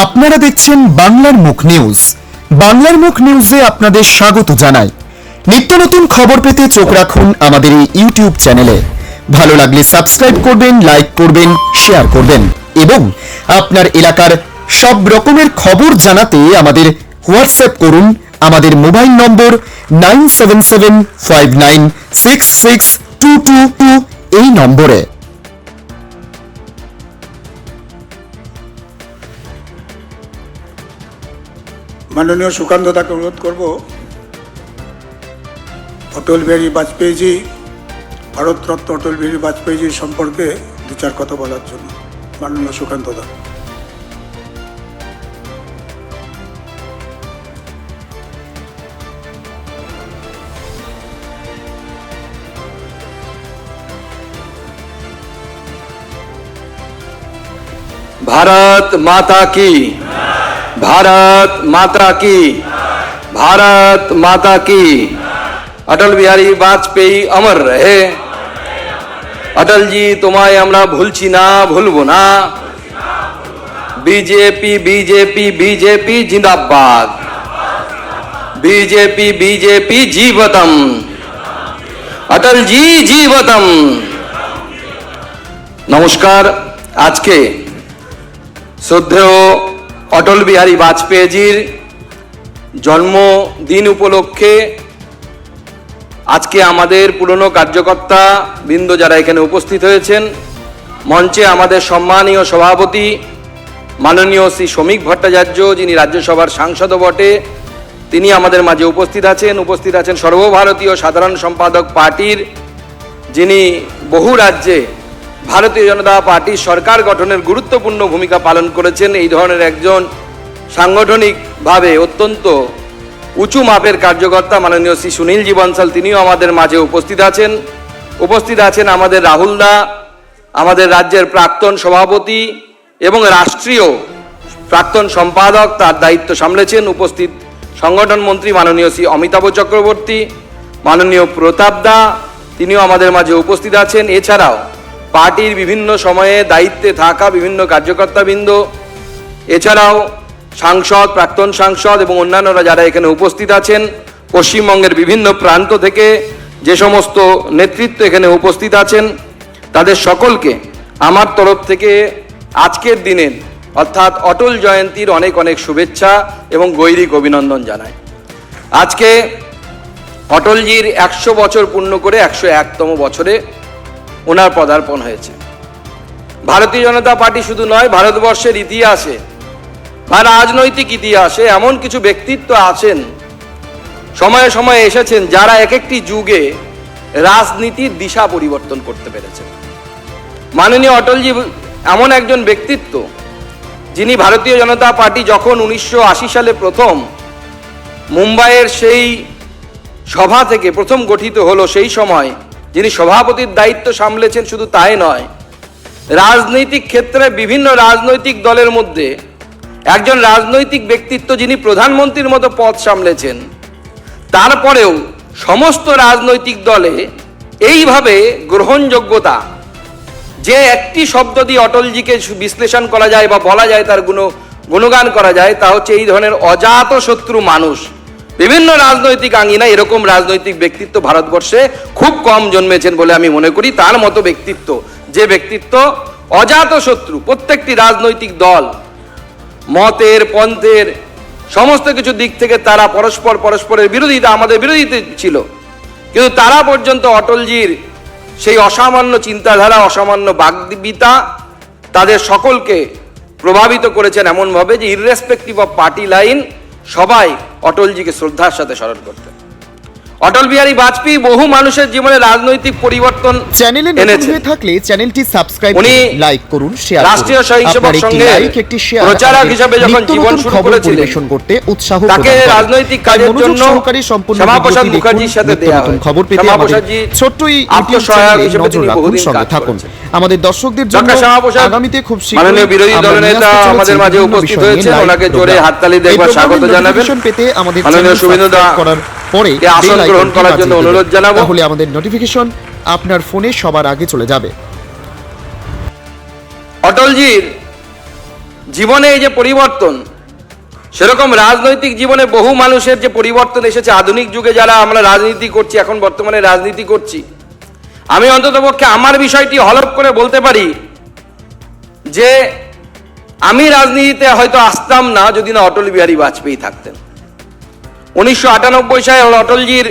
আপনারা দেখছেন বাংলার মুখ নিউজ। বাংলার মুখ নিউজে আপনাদের স্বাগত জানাই। নিত্য নতুন খবর পেতে চোখ রাখুন আমাদের এই ইউটিউব চ্যানেলে। ভালো লাগলে সাবস্ক্রাইব করবেন, লাইক করবেন, শেয়ার করবেন এবং আপনার এলাকার সব রকমের খবর জানাতে আমাদের হোয়াটসঅ্যাপ করুন। আমাদের mobile number nine seven seven five nine six six two two two এই নম্বরে। মাননীয় সুকান্ত দাকে অনুরোধ করব অটল বিহারী বাজপেয়ীজি ভারতরত্ন অটল বিহারী বাজপেয়ীজি সম্পর্কে দু চার কথা বলার জন্য মাননীয় সুকান্ত দা भारत माता की भारत माता की भारत माता की অটল বিহারী বাজপেয়ী অমর রহে অটলজি তোমায় আমরা ভুলছি না ভুলবো না বিজেপি বিজেপি বিজেপি জিন্দাবাদ বিজেপি বিজেপি জীবতম অটলজি জীবতম নমস্কার আজকে শ্রদ্ধেয় অটল বিহারী বাজপেয়ীজির জন্মদিন উপলক্ষে আজকে আমাদের পুরনো কার্যকর্তা বৃন্দ যারা এখানে উপস্থিত হয়েছেন, মঞ্চে আমাদের সম্মানীয় সভাপতি মাননীয় শ্রী শ্রমিক ভট্টাচার্য, যিনি রাজ্যসভার সাংসদ বটে, তিনি আমাদের মাঝে উপস্থিত আছেন। উপস্থিত আছেন সর্বভারতীয় সাধারণ সম্পাদক পার্টির, যিনি বহু রাজ্যে ভারতীয় জনতা পার্টির সরকার গঠনের গুরুত্বপূর্ণ ভূমিকা পালন করেছেন। এই ধরনের একজন সাংগঠনিকভাবে অত্যন্ত উঁচু মাপের কার্যকর্তা মাননীয় শ্রী সুনীল জীবনসাল, তিনিও আমাদের মাঝে উপস্থিত আছেন। উপস্থিত আছেন আমাদের রাহুল দা, আমাদের রাজ্যের প্রাক্তন সভাপতি এবং রাষ্ট্রীয় প্রাক্তন সম্পাদক তার দায়িত্ব সামলেছেন। উপস্থিত সংগঠন মন্ত্রী মাননীয় শ্রী অমিতাভ চক্রবর্তী, মাননীয় প্রতাপ দা, তিনিও আমাদের মাঝে উপস্থিত আছেন। এছাড়াও পার্টির বিভিন্ন সময়ে দায়িত্বে থাকা বিভিন্ন কার্যকর্তাবৃন্দ, এছাড়াও সাংসদ, প্রাক্তন সাংসদ এবং অন্যান্যরা যারা এখানে উপস্থিত আছেন, পশ্চিমবঙ্গের বিভিন্ন প্রান্ত থেকে যে সমস্ত নেতৃত্ব এখানে উপস্থিত আছেন, তাদের সকলকে আমার তরফ থেকে আজকের দিনের অর্থাৎ অটল জয়ন্তীর অনেক অনেক শুভেচ্ছা এবং গৈরিক অভিনন্দন জানাই। আজকে অটলজির একশো বছর পূর্ণ করে একশো একতম বছরে ওনার পদার্পণ হয়েছে। ভারতীয় জনতা পার্টি শুধু নয়, ভারতবর্ষের ইতিহাসে বা রাজনৈতিক ইতিহাসে এমন কিছু ব্যক্তিত্ব আছেন, সময়ে সময়ে এসেছেন যারা এক একটি যুগে রাজনীতির দিশা পরিবর্তন করতে পেরেছেন। মাননীয় অটলজি এমন একজন ব্যক্তিত্ব যিনি ভারতীয় জনতা পার্টি যখন উনিশশো আশি সালে প্রথম মুম্বাইয়ের সেই সভা থেকে প্রথম গঠিত হলো সেই সময় যিনি সভাপতির দায়িত্ব সামলেছেন শুধু তাই নয়, রাজনৈতিক ক্ষেত্রে বিভিন্ন রাজনৈতিক দলের মধ্যে একজন রাজনৈতিক ব্যক্তিত্ব যিনি প্রধানমন্ত্রীর মতো পদ সামলেছেন, তারপরেও সমস্ত রাজনৈতিক দলে এইভাবে গ্রহণযোগ্যতা, যে একটি শব্দ দিয়ে অটলজিকে বিশ্লেষণ করা যায় বা বলা যায় তার গুণ গুণগান করা যায়, তা হচ্ছে এই ধরনের অজাত শত্রু মানুষ। বিভিন্ন রাজনৈতিক আঙ্গিনা এরকম রাজনৈতিক ব্যক্তিত্ব ভারতবর্ষে খুব কম জন্মেছেন বলে আমি মনে করি। তার মতো ব্যক্তিত্ব, যে ব্যক্তিত্ব অজাত শত্রু, প্রত্যেকটি রাজনৈতিক দল, মতের, পন্থের, সমস্ত কিছু দিক থেকে তারা পরস্পর পরস্পরের বিরোধিতা আমাদের বিরোধিতা ছিল। কিন্তু তারা পর্যন্ত অটলজির সেই অসামান্য চিন্তাধারা, অসামান্য বাগ্বিতা তাদের সকলকে প্রভাবিত করেছেন এমনভাবে যে ইররেসপেক্টিভ অফ পার্টি লাইন সবাই অটলজিকে শ্রদ্ধার সাথে স্মরণ করতেন অটল বিহারী বাজপেয়ী বহু মানুষের জীবনে রাজনৈতিক পরিবর্তন চ্যানেলে নতুন হয়ে থাকলে চ্যানেলটি সাবস্ক্রাইব করুন লাইক করুন শেয়ার রাষ্ট্রীয় করুন স্বয়ংসেবক সংঘের লাইক একটি শেয়ার প্রচারক হিসেবে যখন জীবন শুরু করেছিলেন, পরিবেশন করতে উৎসাহ তাকে রাজনৈতিক কাজের জন্য সহকারে সম্পূর্ণ শ্যামাপ্রসাদ মুখার্জির সাথে দেয়া হয়। খবর পেতে আমাদের ছোট্ট এই ইউটিউব চ্যানেলে হিসেবে নজর তিনি রাখুন বহুদিন সঙ্গে থাকুন। আমাদের দর্শকদের জন্য আগামীতে খুব শীঘ্রই মাননীয় বিরোধী নিয়ে দলনেতা আমাদের মাঝে উপস্থিত live ওনাকে জোরে হাততালি দিয়ে একবার স্বাগত জানাবেন। পেতে আমাদের মাননীয় সুবিন্দু দা করার পরে কে আসন গ্রহণ করার জন্য অনুরোধ জানাব। তাহলে আমাদের নোটিফিকেশন আপনার ফোনে সবার আগে চলে যাবে। অটলজির জীবনে এই যে পরিবর্তন সেরকম রাজনৈতিক জীবনে বহু মানুষের যে পরিবর্তন এসেছে আধুনিক যুগে যারা আমরা রাজনীতি করছি এখন বর্তমানে রাজনীতি করছি আমি অন্ততপক্ষে আমার বিষয়টি হলফ করে বলতে পারি যে আমি রাজনীতিতে হয়তো আসতাম না যদি না অটল বিহারী বাজপেয়ী থাকতেন। উনিশশো আটানব্বই সালে অটলজির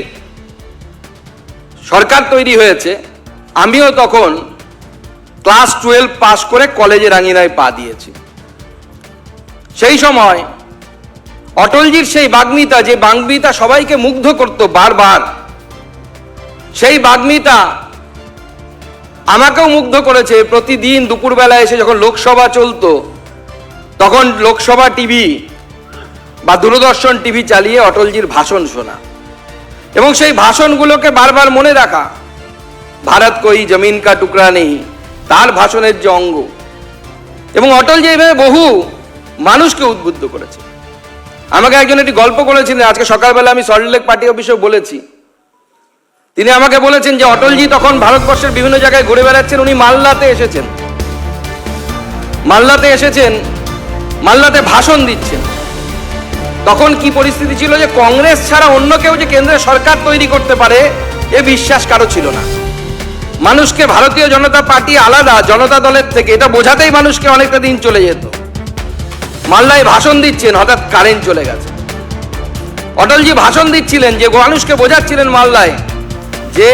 সরকার তৈরি হয়েছে। আমিও তখন ক্লাস টুয়েলভ পাশ করে কলেজে রাঙিনায় পা দিয়েছি। সেই সময় অটলজির সেই বাগ্মিতা, যে বাগ্মিতা সবাইকে মুগ্ধ করত বারবার, সেই বাগ্মিতা আমাকেও মুগ্ধ করেছে। প্রতিদিন দুপুরবেলা এসে যখন লোকসভা চলতো, তখন লোকসভা টিভি বা দূরদর্শন টিভি চালিয়ে অটলজির ভাষণ শোনা। এবং সেই ভাষণগুলোকে বারবার মনে রাখা, ভারত কই জমিন কা টুকরা নেই, তার ভাষণের যে অঙ্গ। এবং অটলজি এইভাবে বহু মানুষকে উদ্বুদ্ধ করেছে। আমাকে একজন একটি গল্প করেছিলেন আজকে সকালবেলা আমি সল্টলেক পার্টি অফিসেও বলেছি। তিনি আমাকে বলেছেন যে, অটলজি তখন ভারতবর্ষের বিভিন্ন জায়গায় ঘুরে বেড়াচ্ছেন, উনি মাল্লাতে এসেছেন। মাল্লাতে এসেছেন মাল্লাতে ভাষণ দিচ্ছেন। তখন কি পরিস্থিতি ছিল যে কংগ্রেস ছাড়া অন্য কেউ যে কেন্দ্রের সরকার তৈরি করতে পারে, এ বিশ্বাস কারও ছিল না। মানুষকে ভারতীয় জনতা পার্টি আলাদা, জনতা দলের থেকে। এটা বোঝাতেই মানুষকে অনেকটা দিন চলে যেত। মাল্লায় ভাষণ দিচ্ছেন, হঠাৎ কারেন্ট চলে গেছে। অটলজি ভাষণ দিচ্ছিলেন যে, মানুষকে বোঝাচ্ছিলেন মাল্লায় যে,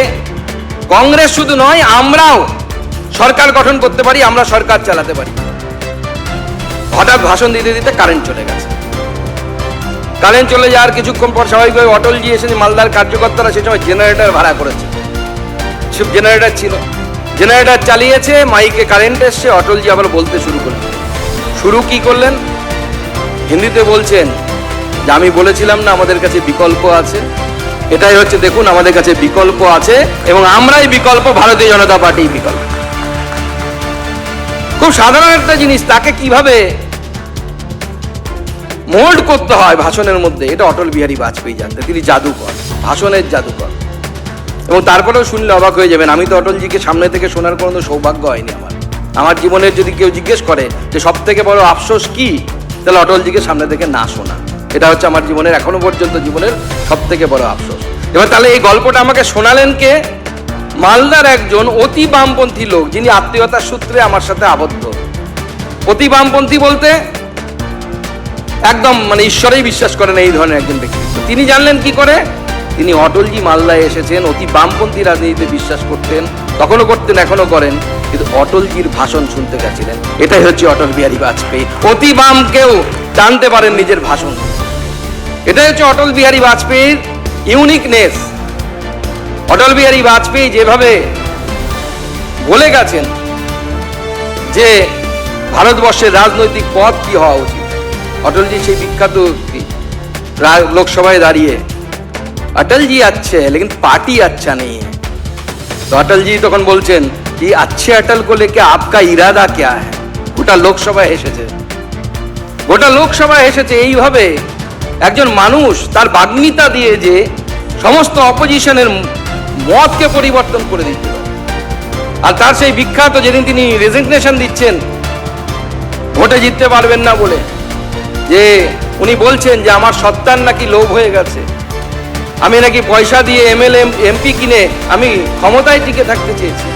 কংগ্রেস শুধু নয়, আমরাও সরকার গঠন করতে পারি, আমরা সরকার চালাতে পারি। হঠাৎ ভাষণ দিতে দিতে কারেন্ট চলে গেছে। কারেন্ট চলে যাওয়ার কিছুক্ষণ পর স্বাভাবিকভাবে অটলজি এসে মালদার কার্যকর্তারা সে সময় জেনারেটার ভাড়া করেছে। সব জেনারেটর ছিল। জেনারেটার চালিয়েছে, মাইকে কারেন্ট এসছে অটলজি আবার বলতে শুরু করলেন। শুরু কি করলেন? হিন্দিতে বলছেন যে আমি বলেছিলাম না, আমাদের কাছে বিকল্প আছে। এটাই হচ্ছে, দেখুন, আমাদের কাছে বিকল্প আছে এবং আমরাই বিকল্প, ভারতীয় জনতা পার্টি বিকল্প। খুব সাধারণ একটা জিনিস, তাকে কীভাবে মোল্ড করতে হয় ভাষণের মধ্যে, এটা অটল বিহারী বাজপেয়ী জানতেন, তিনি জাদুকর, ভাষণের জাদুকর। এবং তারপরেও শুনলে অবাক হয়ে যাবেন, আমি তো অটলজিকে সামনে থেকে শোনার কোনো সৌভাগ্য হয়নি আমার। আমার জীবনের যদি কেউ জিজ্ঞেস করে যে সব থেকে বড় আফসোস কি, তাহলে অটলজিকে সামনে থেকে না শোনা। এটা হচ্ছে আমার জীবনের, এখনও পর্যন্ত জীবনের সব থেকে বড় আফসোস। এবার তাহলে এই গল্পটা আমাকে শোনালেন কে? মালদার একজন অতি বামপন্থী লোক, যিনি আত্মীয়তার সূত্রে আমার সাথে আবদ্ধ। অতি বামপন্থী বলতে একদম মানে ঈশ্বরেই বিশ্বাস করেন এই ধরনের একজন ব্যক্তিত্ব তিনি জানলেন কি করে? তিনি অটলজি মালদায় এসেছেন, অতি বামপন্থী রাজনীতিতে বিশ্বাস করতেন, তখনও করতেন এখনও করেন, কিন্তু অটলজির ভাষণ শুনতে গেছিলেন। এটাই হচ্ছে অটল বিহারী বাজপেয়ী। অতি বাম কেউ জানতে পারেন নিজের ভাষণ। এটাই হচ্ছে অটল বিহারী বাজপেয়ীর ইউনিকনেস অটল বিহারী বাজপেয়ী যেভাবে বলে গেছেন যে ভারতবর্ষের রাজনৈতিক পথ কি হওয়া উচিত? অটলজি সেই বিখ্যাত লোকসভায় দাঁড়িয়ে। অটলজি আছে, লেকিন পার্টি আচ্ছা নেই। তো অটলজি তখন বলছেন কি, আচ্ছে অটল কো লেকে আপকা ইরাদা কে হ্যাঁ গোটা লোকসভায় এসেছে। গোটা লোকসভায় এসেছে এইভাবে একজন মানুষ তার বাগ্মিতা দিয়ে যে সমস্ত অপোজিশনের মতকে পরিবর্তন করে দিচ্ছে আর তার সেই বিখ্যাত যেদিন তিনি রেজিগনেশন দিচ্ছেন, ভোটে জিততে পারবেন না বলে। যে উনি বলছেন যে আমার সত্তার নাকি লোভ হয়ে গেছে। আমি নাকি পয়সা দিয়ে এমএলএ এমপি কিনে আমি ক্ষমতায় টিকে থাকতে চেয়েছি।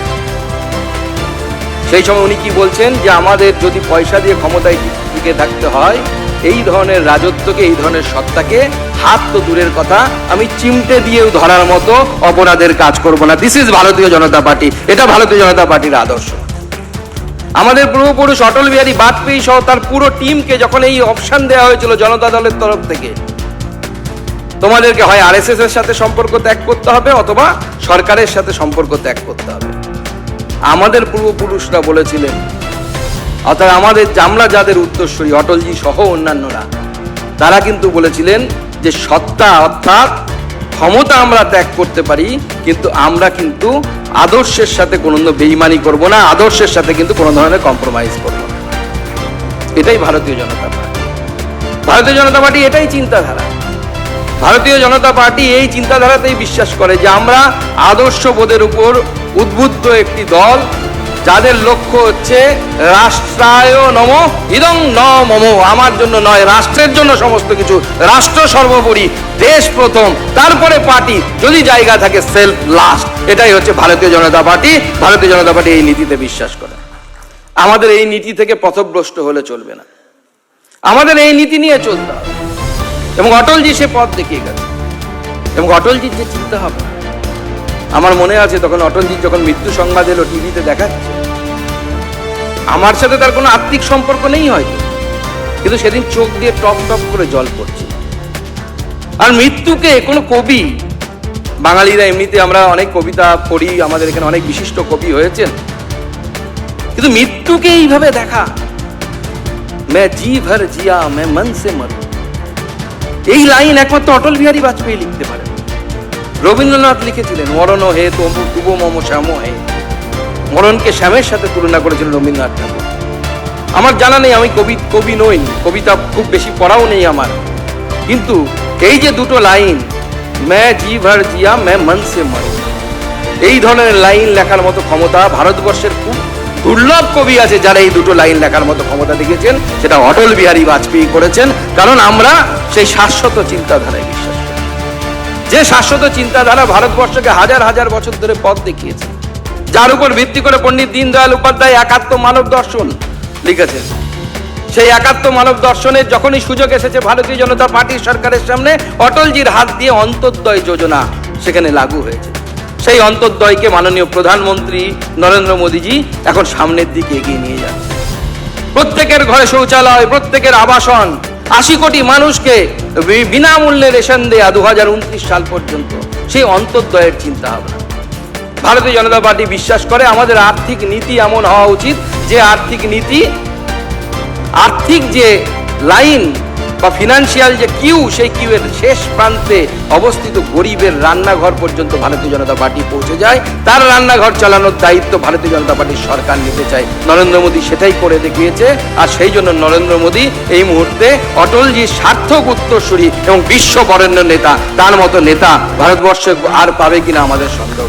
সেই সময় উনি কি বলছেন যে আমাদের যদি পয়সা দিয়ে ক্ষমতায় টিকে থাকতে হয়, এই ধরনের রাজত্বকে, এই ধরনের সত্তাকে হাত তো দূরের কথা, আমি চিমটে দিয়েও ধরার মতো অপরাধের কাজ করব না। দিস ইজ ভারতীয় জনতা পার্টি। এটা ভারতীয় জনতা পার্টির আদর্শ। আমাদের পূর্বপুরুষ অটল বিহারী বাজপেয়ী সহ তার পুরো টিমকে যখন এই অপশন দেওয়া হয়েছিল জনতা দলের তরফ থেকে, তোমাদেরকে হয় আরএসএস এর সাথে সম্পর্ক ত্যাগ করতে হবে অথবা সরকারের সাথে সম্পর্ক ত্যাগ করতে হবে। আমাদের পূর্বপুরুষরা বলেছিলেন, অর্থাৎ আমাদের জামলা যাদের উত্তরসূরি, অটলজি সহ অন্যান্যরা, তারা কিন্তু বলেছিলেন যে সত্তা অর্থাৎ ক্ষমতা আমরা ত্যাগ করতে পারি, কিন্তু আমরা কিন্তু আদর্শের সাথে কোনো বেইমানি করব না, আদর্শের সাথে কিন্তু কোনো ধরনের কম্প্রোমাইজ করব না। এটাই ভারতীয় জনতা পার্টি। ভারতীয় জনতা পার্টি এটাই চিন্তাধারা। ভারতীয় জনতা পার্টি এই চিন্তাধারাতেই বিশ্বাস করে যে আমরা আদর্শ বোধের উপর উদ্বুদ্ধ একটি দল যাদের লক্ষ্য হচ্ছে রাষ্ট্রায় নম, ইদং ন মম। আমার জন্য নয়, রাষ্ট্রের জন্য সমস্ত কিছু। রাষ্ট্র সর্বোপরি, দেশ প্রথম, তারপরে পার্টি। যদি জায়গা থাকে সেলফ লাস্ট এটাই হচ্ছে ভারতীয় জনতা পার্টি। ভারতীয় জনতা পার্টি এই নীতিতে বিশ্বাস করে। আমাদের এই নীতি থেকে পথভ্রষ্ট হলে চলবে না। আমাদের এই নীতি নিয়ে চলতে হবে। এবং অটলজি সে পথ দেখিয়ে গেছে এবং অটলজির যে চিন্তা ভাবনা আমার মনে আছে তখন অটলজির যখন মৃত্যু সংবাদ এলো টিভিতে দেখাচ্ছে আমার সাথে তার কোনো আত্মিক সম্পর্ক নেই হয়তো কিন্তু সেদিন চোখ দিয়ে টপ টপ করে জল পড়ছে আর মৃত্যুকে কোনো কবি বাঙালিরা এমনিতে আমরা অনেক কবিতা পড়ি আমাদের এখানে অনেক বিশিষ্ট কবি হয়েছেন কিন্তু মৃত্যুকে এইভাবে দেখা मैं जी भर जिया मैं मन से मरू এই লাইন একমাত্র অটল বিহারী বাজপেয়ী লিখতে পারেন রবীন্দ্রনাথ লিখেছিলেন, মরণ হে তবু তুব মম শ্যাম হে। মরণকে শ্যামের সাথে তুলনা করেছিলেন রবীন্দ্রনাথ ঠাকুর। আমার জানা নেই, আমি কবি কবি নই, কবিতা খুব বেশি পড়াও নেই আমার। কিন্তু এই যে দুটো লাইন ম্যা জি ভার জিয়া ম্যা মন সে মরু এই ধরনের লাইন লেখার মতো ক্ষমতা ভারতবর্ষের খুব দুর্লভ কবি আছে যারা এই দুটো লাইন লেখার মতো ক্ষমতা দেখিয়েছেন। সেটা অটল বিহারী বাজপেয়ী করেছেন। কারণ আমরা সেই শাশ্বত চিন্তাধারায় বিশ্বাস। যে শাশ্বত চিন্তাধারা ভারতবর্ষকে হাজার হাজার বছর ধরে পথ দেখিয়েছে, যার উপর ভিত্তি করে পণ্ডিত দীনদয়াল উপাধ্যায় একাত্ম মানব দর্শন লিখেছেন। সেই একাত্ম মানব দর্শনের যখনই সুযোগ এসেছে, ভারতীয় জনতা পার্টির সরকারের সামনে অটলজির হাত দিয়ে অন্তর্দয় যোজনা সেখানে লাগু হয়েছে। সেই অন্তর্দয়কে মাননীয় প্রধানমন্ত্রী নরেন্দ্র মোদীজি এখন সামনের দিকে এগিয়ে নিয়ে যাচ্ছে। প্রত্যেকের ঘরে শৌচালয়, প্রত্যেকের আবাসন আশি কোটি মানুষকে বিনামূল্যে রেশন দেয়া দু হাজার উনত্রিশ সাল পর্যন্ত সেই অন্তর্দয়ের চিন্তা ভাবনা ভারতীয় জনতা পার্টি বিশ্বাস করে আমাদের আর্থিক নীতি এমন হওয়া উচিত যে আর্থিক নীতি, আর্থিক যে লাইন বা ফিনান্সিয়াল যে কিউ, সেই কিউয়ের শেষ প্রান্তে অবস্থিত গরিবের রান্নাঘর পর্যন্ত ভারতীয় জনতা পার্টি পৌঁছে যায়। তার রান্নাঘর চালানোর দায়িত্ব ভারতীয় জনতা পার্টির সরকার নিতে চায়। নরেন্দ্র মোদী সেটাই করে দেখিয়েছে। আর সেই জন্য নরেন্দ্র মোদী এই মুহূর্তে অটলজির সার্থক উত্তরসূরি এবং বিশ্ব বরেণ্য নেতা, তার মতো নেতা ভারতবর্ষে আর পাবে কিনা আমাদের সন্দেহ।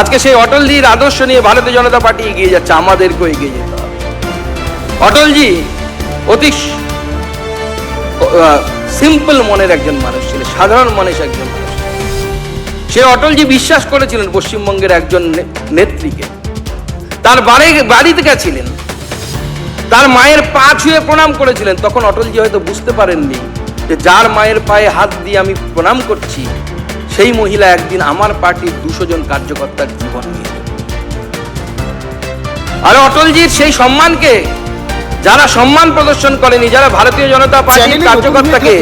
আজকে সেই অটলজির আদর্শ নিয়ে ভারতীয় জনতা পার্টি এগিয়ে যাচ্ছে, আমাদেরকেও এগিয়ে যেতে হবে। অটলজি অতি সিম্পল মনের একজন মানুষ ছিলেন সাধারণ মানুষ একজন মানুষ। সে অটলজি বিশ্বাস করেছিলেন পশ্চিমবঙ্গের একজন নেত্রীকে। তার বাড়ি, বাড়িতে গেছিলেন। তার মায়ের পা ছুঁয়ে প্রণাম করেছিলেন। তখন অটলজি হয়তো বুঝতে পারেননি যে যার মায়ের পায়ে হাত দিয়ে আমি প্রণাম করছি, সেই মহিলা একদিন আমার পার্টির দুশো জন কার্যকর্তার জীবন নিয়ে। আর অটলজির সেই সম্মানকে যারা সম্মান প্রদর্শন করেনি যারা ভারতীয় জনতা পার্টির কার্যকর্তাকে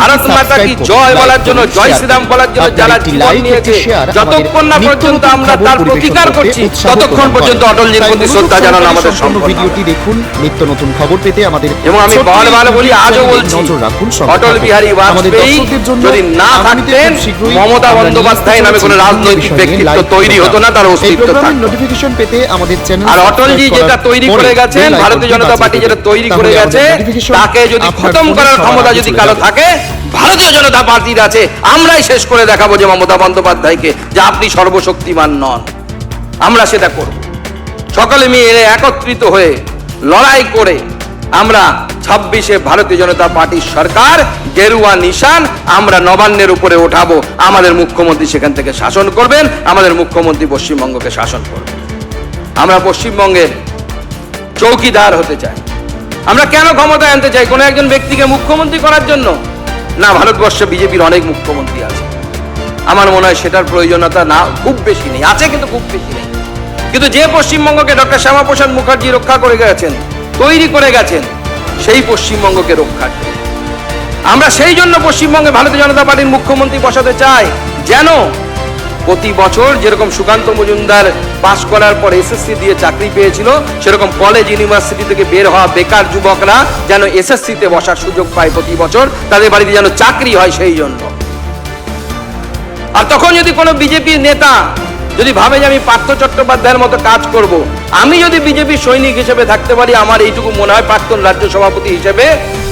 ভারত মাতা কি জয় বলার জন্য জয় শ্রীরাম বলার জন্য যারা জীবন নিয়েছে যতক্ষণ না পর্যন্ত আমরা তার প্রতিকার করছি ততক্ষণ পর্যন্ত। অটলজির প্রতি শ্রদ্ধা জানানো আমাদের সম্পূর্ণ ভিডিওটি দেখুন নিত্য নতুন খবর পেতে আমাদের এবং আমি বারবার বলি আজও বলছি অটল বিহারী বাজপেয়ী যদি না থাকতেন মমতা বন্দ্যোপাধ্যায় নামে কোনো রাজনৈতিক ব্যক্তিত্ব তৈরি হতো না তার অস্তিত্ব নোটিফিকেশন পেতে আমাদের চ্যানেল আর অটলজি যেটা তৈরি করে গেছেন ভারতীয় জনতা পার্টি যেটা তৈরি করে গেছে। তাকে যদি খতম করার ক্ষমতা যদি কারও থাকে ভারতীয় জনতা পার্টির আছে। আমরাই শেষ করে দেখাবো যে মমতা বন্দ্যোপাধ্যায়কে যে আপনি সর্বশক্তিমান নন। আমরা সেটা করব। সকলে মিলে একত্রিত হয়ে লড়াই করে আমরা ছাব্বিশে ভারতীয় জনতা পার্টির সরকার গেরুয়া নিশান আমরা নবান্নের উপরে ওঠাবো। আমাদের মুখ্যমন্ত্রী সেখান থেকে শাসন করবেন আমাদের মুখ্যমন্ত্রী পশ্চিমবঙ্গকে শাসন করবেন। আমরা পশ্চিমবঙ্গের চৌকিদার হতে চাই। আমরা কেন ক্ষমতায় আনতে চাই কোনো একজন ব্যক্তিকে মুখ্যমন্ত্রী করার জন্য? না, ভারতবর্ষে বিজেপির অনেক মুখ্যমন্ত্রী আছে। আমার মনে হয় সেটার প্রয়োজনীয়তা না, খুব বেশি নেই। আছে কিন্তু খুব বেশি নেই। কিন্তু যে পশ্চিমবঙ্গকে ডক্টর শ্যামাপ্রসাদ মুখার্জি রক্ষা করে গেছেন, তৈরি করে গেছেন, সেই পশ্চিমবঙ্গকে রক্ষা আমরা সেই জন্য পশ্চিমবঙ্গে ভারতীয় জনতা পার্টির মুখ্যমন্ত্রী বসাতে চাই, যেন প্রতি বছর যেরকম সুকান্ত মজুমদার পাশ করার পর এসএসসি দিয়ে চাকরি পেয়েছিল, সেরকম কলেজ ইউনিভার্সিটি থেকে বের হওয়া বেকার যুবকরা যেন এসএসসিতে বসার সুযোগ পায় প্রতি বছর, তাদের বাড়িতে যেন চাকরি হয় সেই জন্য। আর তখন যদি কোনো বিজেপি নেতা যদি ভাবে যে আমি পার্থ চট্টোপাধ্যায়ের মতো কাজ করব, আমি যদি বিজেপি সৈনিক হিসেবে থাকতে পারি, আমার এইটুকু মনে হয় প্রাক্তন রাজ্য সভাপতি হিসেবে,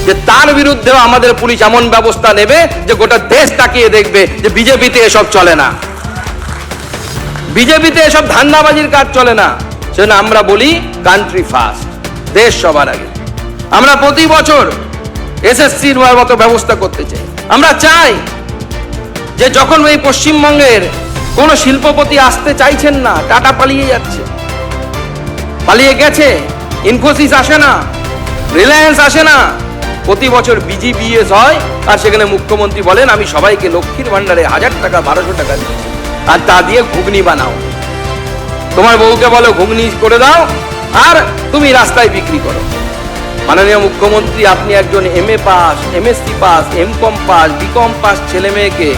যে তার বিরুদ্ধেও আমাদের পুলিশ এমন ব্যবস্থা নেবে যে গোটা দেশ তাকিয়ে দেখবে যে বিজেপিতে এসব চলে না। বিজেপিতে এসব ধান্দাবাজির কাজ চলে না। সেজন্য আমরা বলি কান্ট্রি ফার্স্ট দেশ সবার আগে। আমরা প্রতি বছর এসএসসির মতো ব্যবস্থা করতে চাই। আমরা চাই যে যখন এই পশ্চিমবঙ্গের কোনো শিল্পপতি আসতে চাইছেন না, টাটা পালিয়ে যাচ্ছে। পালিয়ে গেছে ইনফোসিস আসে না রিলায়েন্স আসে না। প্রতি বছর বিজিবিএস হয়, আর সেখানে মুখ্যমন্ত্রী বলেন, আমি সবাইকে লক্ষ্মীর ভান্ডারে হাজার টাকা, বারোশো টাকা দিচ্ছি। আর তা দিয়ে ঘুগনি বানাও। তোমার বউকে বলো, ঘুগনি করে দাও আর তুমি রাস্তায় বিক্রি করো। মাননীয় মুখ্যমন্ত্রী, আপনি একজন M A pass M S C pass, M Com pass B Com pass ছেলে মেয়েকে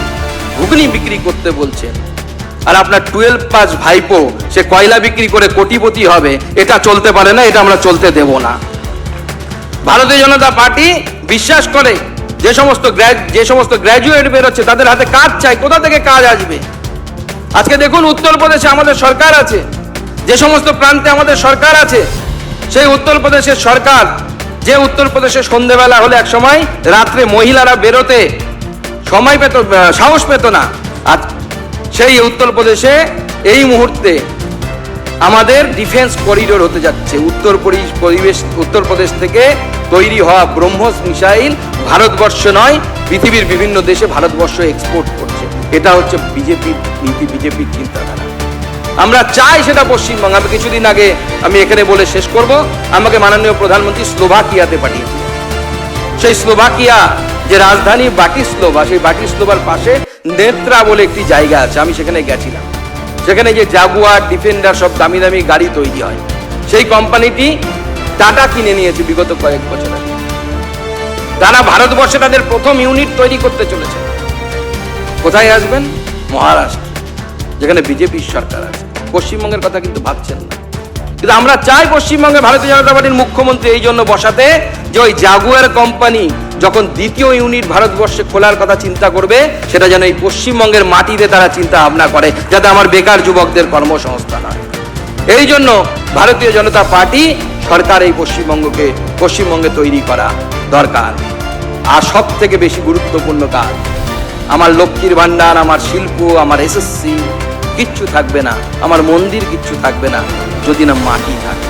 ঘুগনি বিক্রি করতে বলছেন। আর আপনার টুয়েলভ পাস ভাইপো, সে কয়লা বিক্রি করে কোটিপতি হবে, এটা চলতে পারে না, এটা আমরা চলতে দেব না। ভারতীয় জনতা পার্টি বিশ্বাস করে, যে সমস্ত যে সমস্ত গ্র্যাজুয়েট বেরোচ্ছে, তাদের হাতে কাজ চাই, কোথা থেকে কাজ আসবে? আজকে দেখুন উত্তরপ্রদেশে আমাদের সরকার আছে। যে সমস্ত প্রান্তে আমাদের সরকার আছে, সেই উত্তরপ্রদেশের সরকার, যে উত্তরপ্রদেশে সন্ধেবেলা হলে এক সময় রাত্রে মহিলারা বেরোতে সময় পেত সাহস পেত না। আর সেই উত্তরপ্রদেশে এই মুহূর্তে আমাদের ডিফেন্স করিডোর হতে যাচ্ছে। উত্তর পরি- পরিবেশ উত্তরপ্রদেশ থেকে তৈরি হওয়া ব্রহ্মস মিসাইল ভারতবর্ষ নয়, পৃথিবীর বিভিন্ন দেশে ভারতবর্ষ এক্সপোর্ট করছে। এটা হচ্ছে বিজেপির নীতি বিজেপির চিন্তাধারা। আমরা চাই সেটা পশ্চিমবঙ্গ। আমি কিছুদিন আগে আমি এখানে বলে শেষ করব। আমাকে মাননীয় প্রধানমন্ত্রী স্লোভাকিয়াতে পাঠিয়েছিলেন সেই স্লোভাকিয়া যে রাজধানী বাটিস্লোভা সেই বাটিস্লোভার পাশে নেত্রা বলে একটি জায়গা আছে। আমি সেখানে গেছিলাম। সেখানে যে জাগুয়ার, ডিফেন্ডার সব দামি দামি গাড়ি তৈরি হয়। সেই কোম্পানিটি টাটা কিনে নিয়েছে বিগত কয়েক বছর আগে। তারা ভারতবর্ষে তাদের প্রথম ইউনিট তৈরি করতে চলেছে। কোথায় আসবেন? মহারাষ্ট্র, যেখানে বিজেপির সরকার আছে। পশ্চিমবঙ্গের কথা কিন্তু ভাবছেন না। কিন্তু আমরা চাই পশ্চিমবঙ্গে ভারতীয় জনতা পার্টির মুখ্যমন্ত্রী এই জন্য বসাতে যে ওই জাগুয়ার কোম্পানি যখন দ্বিতীয় ইউনিট ভারতবর্ষে খোলার কথা চিন্তা করবে, সেটা যেন এই পশ্চিমবঙ্গের মাটিতে তারা চিন্তা ভাবনা করে, যাতে আমার বেকার যুবকদের কর্মসংস্থান হয়। এই জন্য ভারতীয় জনতা পার্টি সরকার এই পশ্চিমবঙ্গকে, পশ্চিমবঙ্গে তৈরি করা দরকার। আর সব থেকে বেশি গুরুত্বপূর্ণ কাজ আমার লক্ষ্মীর ভান্ডার আমার শিল্প, আমার এসএসসি কিচ্ছু থাকবে না। আমার মন্দির কিচ্ছু থাকবে না, যদি না মাটি থাকে।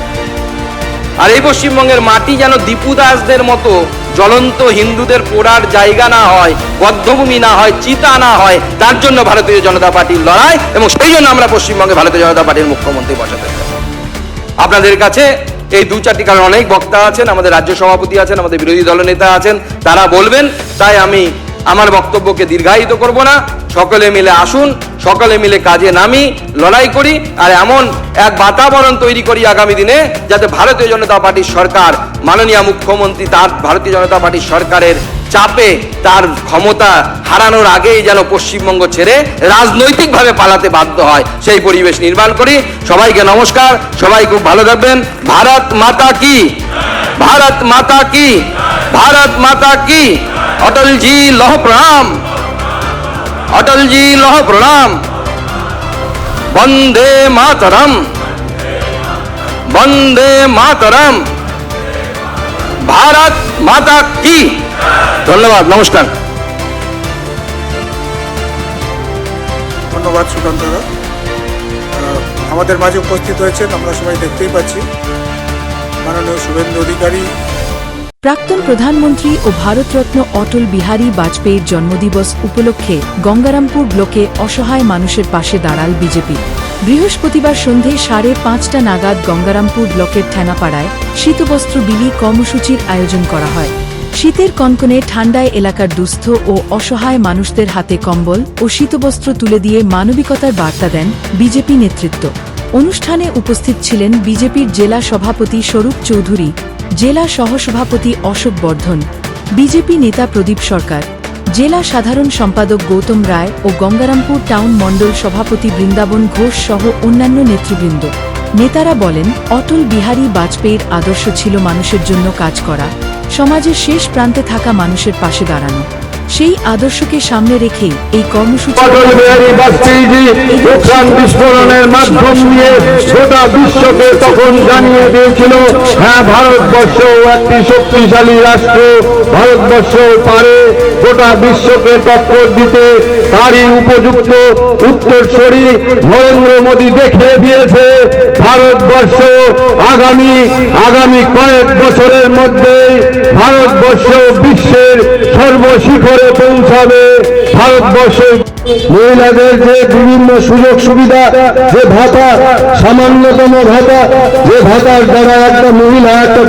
আর এই পশ্চিমবঙ্গের মাটি যেন দীপু দাসদের মতো জ্বলন্ত হিন্দুদের পোড়ার জায়গা না হয়, বদ্ধভূমি না হয়, চিতা না হয়, তার জন্য ভারতীয় জনতা পার্টির লড়াই এবং সেই জন্য আমরা পশ্চিমবঙ্গে ভারতীয় জনতা পার্টির মুখ্যমন্ত্রী বসাতে আপনাদের কাছে এই দু চারটি কারণ অনেক বক্তা আছেন, আমাদের রাজ্য সভাপতি আছেন, আমাদের বিরোধী দলনেতা আছেন, তারা বলবেন, তাই আমি আমার বক্তব্যকে দীর্ঘায়িত করব না। সকলে মিলে আসুন, সকলে মিলে কাজে নামি, লড়াই করি, আর এমন এক বাতাবরণ তৈরি করি আগামী দিনে যাতে ভারতীয় জনতা পার্টির সরকার, মাননীয় মুখ্যমন্ত্রী তার ভারতীয় জনতা পার্টির সরকারের চাপে তার ক্ষমতা হারানোর আগেই যেন পশ্চিমবঙ্গ ছেড়ে রাজনৈতিকভাবে পালাতে বাধ্য হয়। সেই পরিবেশ নির্মাণ করি। সবাইকে নমস্কার। সবাই খুব ভালো থাকবেন। ভারত মাতা কি? ভারত মাতা কি? ভারত মাতা কি? অটলজি, লহ প্রণাম। অটলজি, লহ প্রণাম। বন্দে মাতরম। বন্দে মাতরম। ভারত মাতা কি? ধন্যবাদ নমস্কার। ধন্যবাদ সুকান্ত আমাদের মাঝে উপস্থিত হয়েছেন আমরা সবাই দেখতেই পাচ্ছি। মাননীয় শুভেন্দু অধিকারী। প্রাক্তন প্রধানমন্ত্রী ও ভারতরত্ন অটল বিহারী বাজপেয়ীর জন্মদিবস উপলক্ষে গঙ্গারামপুর ব্লকে অসহায় মানুষের পাশে দাঁড়াল বিজেপি। বৃহস্পতিবার সন্ধে সাড়ে পাঁচটা নাগাদ গঙ্গারামপুর ব্লকের ঠেনাপাড়ায় শীতবস্ত্র বিলি কর্মসূচির আয়োজন করা হয়। শীতের কনকনে ঠান্ডায় এলাকার দুস্থ ও অসহায় মানুষদের হাতে কম্বল ও শীতবস্ত্র তুলে দিয়ে মানবিকতার বার্তা দেন বিজেপি নেতৃত্ব। অনুষ্ঠানে উপস্থিত ছিলেন বিজেপির জেলা সভাপতি স্বরূপ চৌধুরী, জেলা সহসভাপতি অশোক বর্ধন, বিজেপি নেতা প্রদীপ সরকার, জেলা সাধারণ সম্পাদক গৌতম রায় ও গঙ্গারামপুর টাউন মণ্ডল সভাপতি বৃন্দাবন ঘোষ সহ অন্যান্য নেতৃবৃন্দ। নেতারা বলেন, অটল বিহারী বাজপেয়ীর আদর্শ ছিল মানুষের জন্য কাজ করা। সমাজের শেষ প্রান্তে থাকা মানুষের পাশে দাঁড়ানো। সেই আদর্শকে সামনে রেখেই এই কর্মসূচি হ্যাঁ শক্তিশালী রাষ্ট্র, ভারতবর্ষ পারে, গোটা বিশ্বকে টক্কর দিতে তারই উপযুক্ত উত্তরসূরি নরেন্দ্র মোদী দেখিয়ে দিয়েছে। ভারতবর্ষ আগামী আগামী কয়েক বছরের মধ্যে ভারতবর্ষ বিশ্বের সর্বশিখরে পৌঁছাবে ভারতবর্ষ মহিলাদের যে বিভিন্ন সুযোগ সুবিধা, যে ভাতা, সামান্যতম ভাতা, যে ভাতার দ্বারা একটা মহিলা, একটা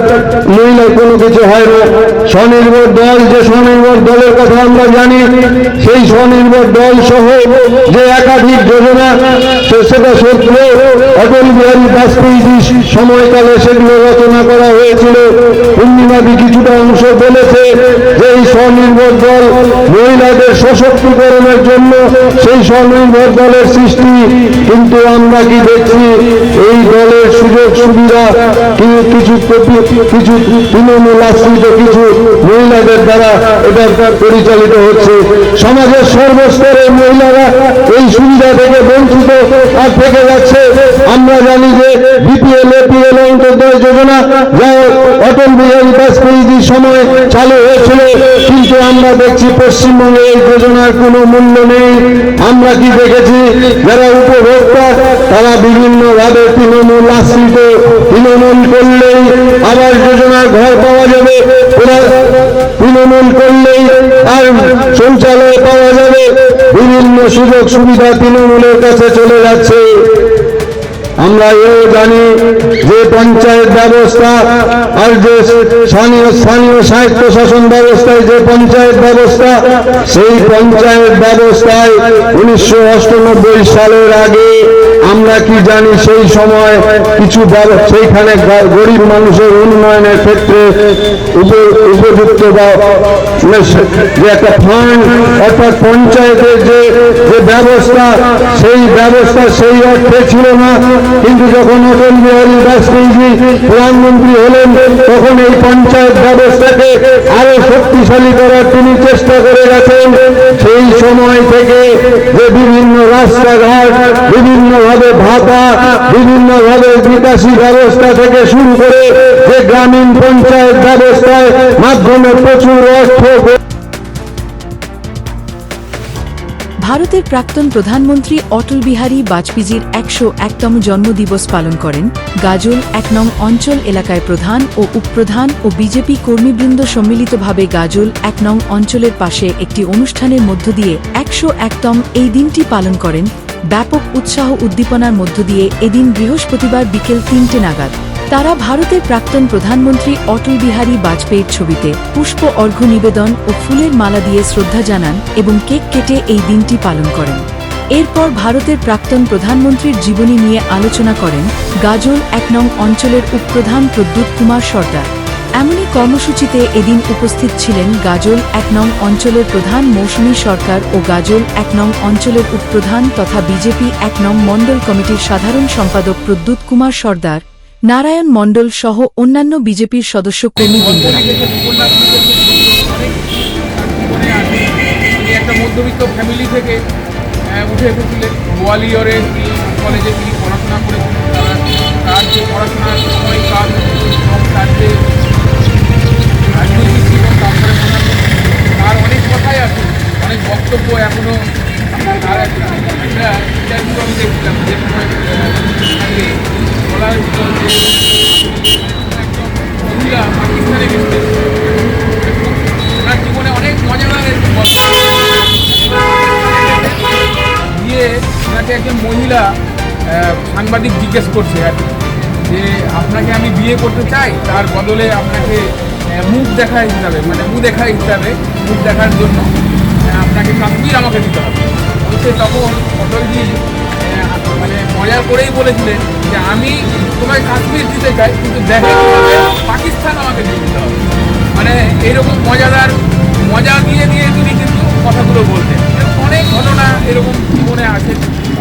মহিলার কোনো কিছু হয় না। স্বনির্ভর দল, যে স্বনির্ভর দলের কথা আমরা জানি, সেই স্বনির্ভর দল সহ যে একাধিক যোজনা সেটা সত্য অটল বিহারী বাজপেয়ী সময়কালে সেগুলো রচনা করা হয়েছিল। পূর্ণিমাদি কিছুটা অংশ বলেছে যে এই স্বনির্ভর দল মহিলাদের সশক্তিকরণের জন্য সেই স্বনির্ভর দলের সৃষ্টি। কিন্তু আমরা কি দেখছি? এই দলের সুযোগ সুবিধা কিছু কিছু তৃণমূল আশ্রিত কিছু মহিলাদের দ্বারা এটা পরিচালিত হচ্ছে। সমাজের সর্বস্তরের মহিলারা এই সুবিধা থেকে বঞ্চিত আর থেকে যাচ্ছে। আমরা জানি যে বিপিএল, এপিএল অন্তর্দয় যোজনা যা অটল বিহারী বাজপেয়ীজির সময় চালু হয়েছিল। কিন্তু আমরা দেখছি পশ্চিমবঙ্গে এই যোজনার কোনো মূল্য নেই। আমরা কি দেখেছি? যারা উপভোক্তা, তারা বিভিন্ন ভাবে তৃণমূল আশ্রিত। তৃণমূল করলেই আবাস যোজনার ঘর পাওয়া যাবে। তৃণমূল করলেই আর শৌচালয় পাওয়া যাবে। বিভিন্ন সুযোগ সুবিধা তৃণমূলের কাছে চলে যাচ্ছে। আমরা এও জানি যে পঞ্চায়েত ব্যবস্থা আর যে স্থানীয় স্থানীয় সাহিত্য শাসন ব্যবস্থায় যে পঞ্চায়েত ব্যবস্থা, সেই পঞ্চায়েত ব্যবস্থায় উনিশশো সালের আগে আমরা কি জানি সেই সময় কিছু সেইখানে গরিব মানুষের উন্নয়নের ক্ষেত্রে উপ- উপযুক্ত বা একটা ফান্ড অর্থাৎ পঞ্চায়েতের যে যে ব্যবস্থা, সেই ব্যবস্থা সেই অর্থে ছিল না। কিন্তু যখন অটল বিহারী বাজপেয়ীজি প্রধানমন্ত্রী হলেন, তখন এই পঞ্চায়েত ব্যবস্থাকে আরও শক্তিশালী করার তিনি চেষ্টা করে গেছেন। সেই সময় থেকে যে বিভিন্ন রাস্তাঘাট, বিভিন্ন ভাবে ভাতা, বিভিন্ন ভাবে বিকাশী ব্যবস্থা থেকে শুরু করে যে গ্রামীণ পঞ্চায়েত ব্যবস্থায় মাধ্যমে প্রচুর অর্থ ভারতের প্রাক্তন প্রধানমন্ত্রী অটল বিহারী বাজপেয়ীজির একশো একতম জন্মদিবস পালন করেন। গাজল এক নং অঞ্চল এলাকায় প্রধান ও উপপ্রধান ও বিজেপি কর্মীবৃন্দ সম্মিলিতভাবে গাজল এক নং অঞ্চলের পাশে একটি অনুষ্ঠানের মধ্য দিয়ে একশো একতম এই দিনটি পালন করেন। ব্যাপক উৎসাহ উদ্দীপনার মধ্য দিয়ে এদিন বৃহস্পতিবার বিকেল তিনটে নাগাদ তারা ভারতের প্রাক্তন প্রধানমন্ত্রী অটল বিহারী বাজপেয়ীর ছবিতে পুষ্প অর্ঘ্য নিবেদন ও ফুলের মালা দিয়ে শ্রদ্ধা জানান এবং কেক কেটে এই দিনটি পালন করেন। এরপর ভারতের প্রাক্তন প্রধানমন্ত্রীর জীবনী নিয়ে আলোচনা করেন গাজল এক নং অঞ্চলের উপপ্রধান প্রদ্যুৎ কুমার সর্দার। এমনই কর্মসূচিতে এদিন উপস্থিত ছিলেন গাজল এক নং অঞ্চলের প্রধান মৌসুমী সরকার ও গাজল এক নং অঞ্চলের উপপ্রধান তথা বিজেপি এক নং মণ্ডল কমিটির সাধারণ সম্পাদক প্রদ্যুৎ কুমার সর্দার, নারায়ণ মণ্ডল সহ অন্যান্য বিজেপির সদস্য একটা মধ্যবিত্ত ফ্যামিলি থেকে উঠে এসেছিলেন। কলেজে তিনি পড়াশোনা করেছিলেন তার যে পড়াশোনার যে তার অনেক কথাই আছে, অনেক বক্তব্য এখনও তার একটা ইন্টারভিউ আমি দেখছিলাম, যে মহিলা পাকিস্তানে গেছিলেন ওনার জীবনে অনেক মজাদার দিয়ে ওনাকে একজন মহিলা সাংবাদিক জিজ্ঞেস করছে আর যে আপনাকে আমি বিয়ে করতে চাই, তার বদলে আপনাকে মুখ দেখা হিসাবে মানে মুখ দেখা হিসাবে মুখ দেখার জন্য আপনাকে কাশ্মীর আমাকে দিতে হবে। বলছে তখন অটলজি আহ, মানে মজা করেই বলেছিলেন যে আমি তোমায় কাশ্মীর দিতে চাই কিন্তু দেখা পাকিস্তান আমাকে দিয়ে দিতে হবে। মানে এইরকম মজাদার মজা দিয়ে দিয়ে তিনি কিন্তু কথাগুলো বলতেন। অনেক ঘটনা এরকম জীবনে আছে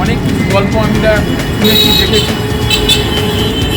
অনেক গল্প আমরা শুনেছি দেখেছি।